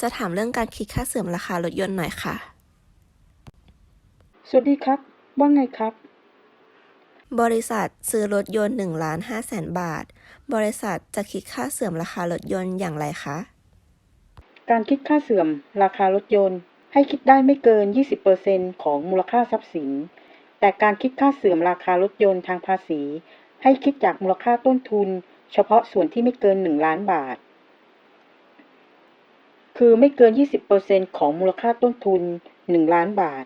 จะถามเรื่องการคิดค่าเสื่อมราคารถยนต์หน่อยค่ะ สวัสดีครับ ว่าไงครับ บริษัทซื้อรถยนต์1ล้าน5แสนบาท บริษัทจะคิดค่าเสื่อมราคารถยนต์อย่างไรคะ การคิดค่าเสื่อมราคารถยนต์ ให้คิดได้ไม่เกิน 20%ของมูลค่าทรัพย์สิน แต่การคิดค่าเสื่อมราคารถยนต์ทางภาษี ให้คิดจากมูลค่าต้นทุน เฉพาะส่วนที่ไม่เกิน 1 ล้านบาท คือไม่เกิน 20%ของมูลค่าต้นทุน 1 ล้านบาท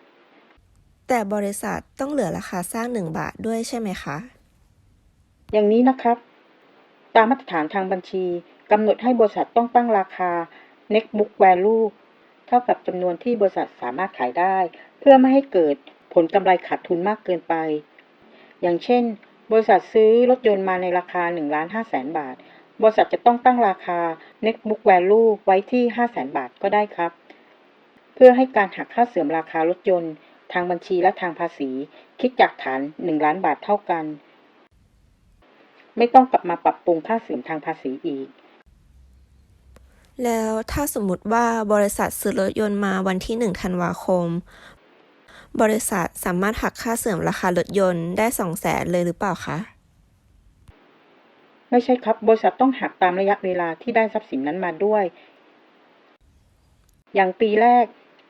แต่บริษัทต้องเหลือราคาสร้าง 1 บาทด้วยใช่ไหมคะ อย่างนี้นะครับ ตามมาตรฐานทางบัญชีกำหนดให้บริษัทต้องตั้งราคา net book value เท่ากับจำนวนที่บริษัทสามารถขายได้ เพื่อไม่ให้เกิดผลกำไรขาดทุนมากเกินไป อย่างเช่น บริษัทซื้อรถยนต์มาในราคา1ล้าน5แสนบาท บริษัทจะต้องตั้งราคา net book value ไว้ที่5แสนบาทก็ได้ครับ เพื่อให้การหักค่าเสื่อมราคารถยนต์ ทางบัญชีและทางภาษี คิดจากฐาน 1 ล้านบาทเท่ากัน ไม่ต้องกลับมาปรับปรุงค่าเสื่อมทางภาษีอีก แล้วถ้าสมมุติว่าบริษัทซื้อรถยนต์มาวันที่ 1 ธันวาคม บริษัทสามารถหักค่าเสื่อมราคารถยนต์ได้ 2 0 0แสนเลยหรือเปล่าคะ ไม่ใช่ครับ บริษัทต้องหักตามระยะเวลาที่ได้ทรัพย์สินนั้นมาด้วย อย่างปีแรก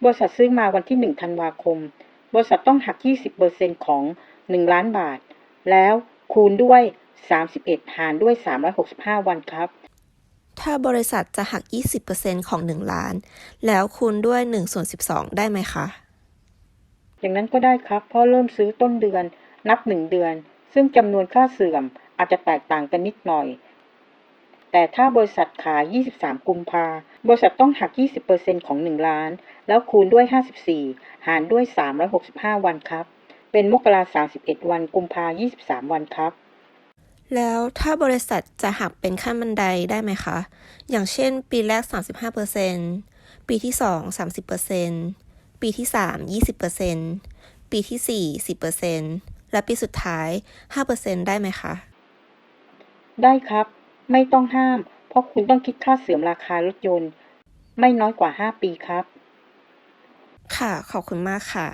บริษัทซื้อมาวันที่ 1 ธันวาคม บริษัทต้องหัก 20%ของ 1 ล้านบาท แล้วคูณด้วย 31 หารด้วย 365 วันครับ ถ้าบริษัทจะหัก 20%ของ 1 ล้าน แล้วคูณด้วย1ส่วน12 ได้ไหมคะ อย่างนั้นก็ได้ครับ เพราะเริ่มซื้อต้นเดือน นับ 1 เดือน ซึ่งจำนวนค่าเสื่อม อาจจะแตกต่างกันนิดหน่อย แต่ถ้าบริษัทขาย 23 กุมภาบริษัทต้องหัก 20%ของ 1 ล้าน แล้วคูณด้วย 54 หารด้วย 365 วันครับ เป็นมกรา31 วัน กุมภา23 วันครับ แล้วถ้าบริษัทจะหักเป็นขั้นบันไดได้ไหมคะ อย่างเช่น ปีแรก 35%ปีที่ 2 30%ปีที่ 3 20%ปีที่ 4 10%และปีสุดท้าย 5%ได้ไหมคะ ได้ครับ ไม่ต้องห้าม เพราะคุณต้องคิดค่าเสื่อมราคารถยนต์ ไม่น้อยกว่า 5 ปีครับ ค่ะ ขอบคุณมากค่ะ